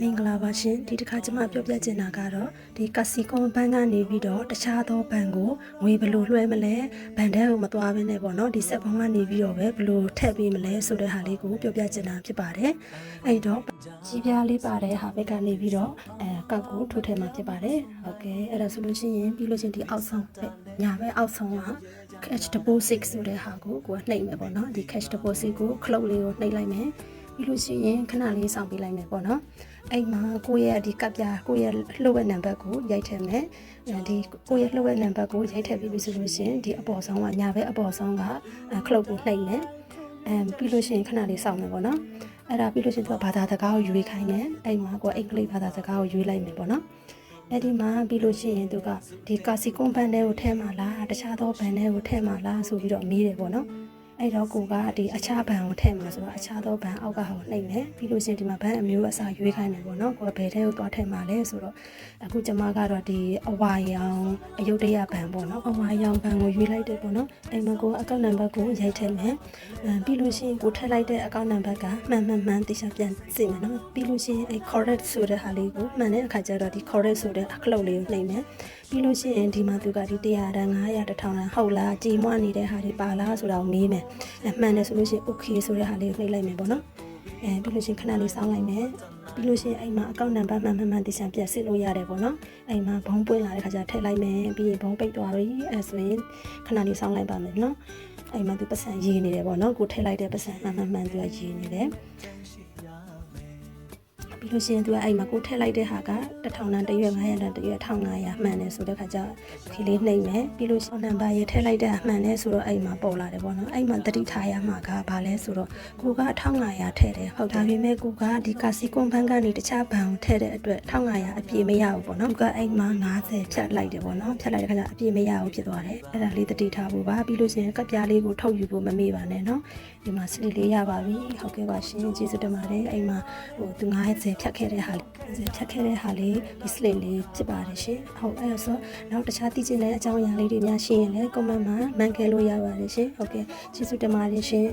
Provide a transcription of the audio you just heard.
မင်္ဂလာပါရှင်ဒီတစ်ခါကျွန်မပြောပြချင်တာကတော့ဒီကစီကွန်ဘန်ကနေပြီးတော့တခြားသောဘန်ကိုငွေဘယ်လိုလွှဲမလဲဘန်တဲကိုမသွားဘဲနဲ့ပေါ့နော်ဒီစက်ဘုံကနေပြီးတော့ပဲဘယ်လိုထည့်ပေးမလဲဆိုတဲ့ဟာလေးကိုပြောပြချင်တာဖြစ်ပါတယ်အဲ့တော့ကြီးပြားလေးပါတဲ့ဟာဘက်ကနေပြီးတော့အဲကောက်ကိုထိုးထည့်မှာဖြစ်ပါတယ်ဟုတ်ကဲ့အဲ့ဒါဆိုလို့ရှိရင်ပြီးလို့ချင်းဒီအောက်ဆုံးပဲညာဘက်အောက်ဆုံးက cash deposit ဆိုတဲ့ဟာကိုကိုကနှိပ်မယ်ပေါ့နော်ဒီ cash deposit ကို cloud လေးကိုနှိပ်လိုက်မယ် ပြီးလို့ရှိရင်ခဏလေးစောင့်ပေးလိုက်မယ်ပေါ့နော်အဲ့မှာကိုယ့်ရဲ့ဒီကပ်ပြားကိုယ့်ရဲ့လှုပ်ဝက်နံပါတ်ကိုရိုက်ထည့်မယ်အဲဒီကိုယ့်ရဲ့လှုပ်ဝက်နံပါတ်ကိုရိုက်ထည့်ပြီးပြီဆိုလို့ရှိရင်ဒီအပေါ်ဆုံးကညာဘက်အပေါ်ဆုံးကခလုတ်ကိုနှိပ်မယ်အဲပြီးလို့ရှိရင်ခဏလေးစောင့်မယ်ပေါ့နော်အဲ့ဒါပြီးလို့ရှိရင်သူကဘာသာစကားကိုရွေးခိုင်းတယ်အဲ့မှာကိုယ်အင်္ဂလိပ်ဘာသာစကားကိုရွေးလိုက်မယ်ပေါ့နော်အဲ့ဒီမှာပြီးလို့ရှိရင်သူကဒီကာစီကွန်ဘန်တဲကိုထဲမှာလားတခြားသောဘန်တဲကိုထဲမှာလားဆိုပြီးတော့မေးတယ်ပေါ့နော် အဲ့တော့ကိုကဒီအခြားဘန်ကိုထည့်မှာဆိုတော့အခြားသောဘန်အောက်ကဟိုနှိပ်မယ်ပြီးလို့ရှိရင်ဒီမှာဘန်အမျိုးအစားရွေးခိုင်းတယ်ပေါ့နော်ကိုကဘယ်ထဲကိုသွားထည့်မှာလဲဆိုတော့အခုကျွန်မကတော့ဒီအဝါရောင်အယုတ်တရဘန်ပေါ့နော်အဝါရောင်ဘန်ကိုရွေးလိုက်တယ်ပေါ့နော်အဲ့မှာကိုအကောင့်နံပါတ်ကိုရိုက်ထည့်မယ်အဲပြီးလို့ရှိရင်ကိုထည့်လိုက်တဲ့အကောင့်နံပါတ်ကမှန်မှန်မှန်တိကျပြန်စိမယ်နော်ပြီးလို့ရှိရင်အဲ့ correct ဆိုတဲ့ဟာလေးကိုမှန်တဲ့အခါကျတော့ဒီ correct ဆိုတဲ့အခလုတ်လေးကိုနှိပ်မယ်ပြီးလို့ရှိရင်ဒီမှာသူကဒီ100တန်း900 1000တန်းဟုတ်လားကြည်မွနေတဲ့ဟာတွေပါလားဆိုတာကိုမေးမယ်အဲမှန်တယ်ဆိုလို့ရှိရင် okay ဆိုတဲ့ဟာလေးကိုနှိပ်လိုက်မယ်ပေါ့နော်အဲပြီးလို့ရှိရင်ခဏလေးစောင်းလိုက်မယ်ပြီးလို့ရှိရင်အဲ့မှာအကောင့်နံပါတ်မှန်မှန်မှန်တိကျပြန်စစ်လို့ရတယ်ပေါ့နော်အဲ့မှာဘုံပွင့်လာတဲ့ခါကျထည့်လိုက်မယ်ပြီးရင်ဘုံပိတ်သွားပြီအဲဆိုရင်ခဏလေးစောင်းလိုက်ပါမယ်နော်အဲ့မှာသူပတ်စံရေးနေတယ်ပေါ့နော်ကိုထည့်လိုက်တဲ့ပတ်စံမှန်မှန်မှန်သူကရေးနေတယ် ပြီးလို့ရှိရင်သူကအဲ့မှာကိုထည့်လိုက်တဲ့ဟာက1000တန်းတစ်ရွက်900တန်းတစ်ရွက်1500မှန်တယ်ဆိုတဲ့ခါကျခီလေးနှိမ့်မယ်ပြီးလို့ရှိရင်နံပါတ်ရထည့်လိုက်တဲ့အမှန်လဲဆိုတော့အဲ့မှာပေါ်လာတယ်ပေါ့နော်အဲ့မှာတတိထားရမှာကဘာလဲဆိုတော့ကိုက1500ထည့်တယ်ဟုတ်ဒါပေမဲ့ကိုကဒီကာစီကွန်ဘန်ကနေတခြားဘဏ်ကိုထည့်တဲ့အတွက်1500အပြည့်မရဘူးပေါ့နော်ကိုကအဲ့မှာ90ဖြတ်လိုက်တယ်ပေါ့နော်ဖြတ်လိုက်တဲ့ခါကျအပြည့်မရဘူးဖြစ်သွားတယ်အဲ့ဒါလေးတတိထားဖို့ပါပြီးလို့ရှိရင်ကပ်ပြားလေးကိုထုတ်ယူဖို့မမေ့ပါနဲ့နော်ဒီမှာစလီလေးရပါပြီဟုတ်ကဲ့ပါရှင်ကျေးဇူးတင်ပါတယ်အဲ့မှာဟိုသူ90ဖြတ်ခဲ့တဲ့ဟာလေးဖြတ်ခဲ့တဲ့ဟာလေးဒီစလစ်လေးဖြစ်ပါတယ်ရှင်ဟုတ်အဲ့ဒါဆိုနောက်တခြားသိချင်တဲ့အကြောင်းအရာလေးတွေများရှိရင်လည်း comment မှာမှန်ခဲ့လို့ရပါတယ်ရှင်ဟုတ်ကဲ့ကျေးဇူးတင်ပါတယ်ရှင်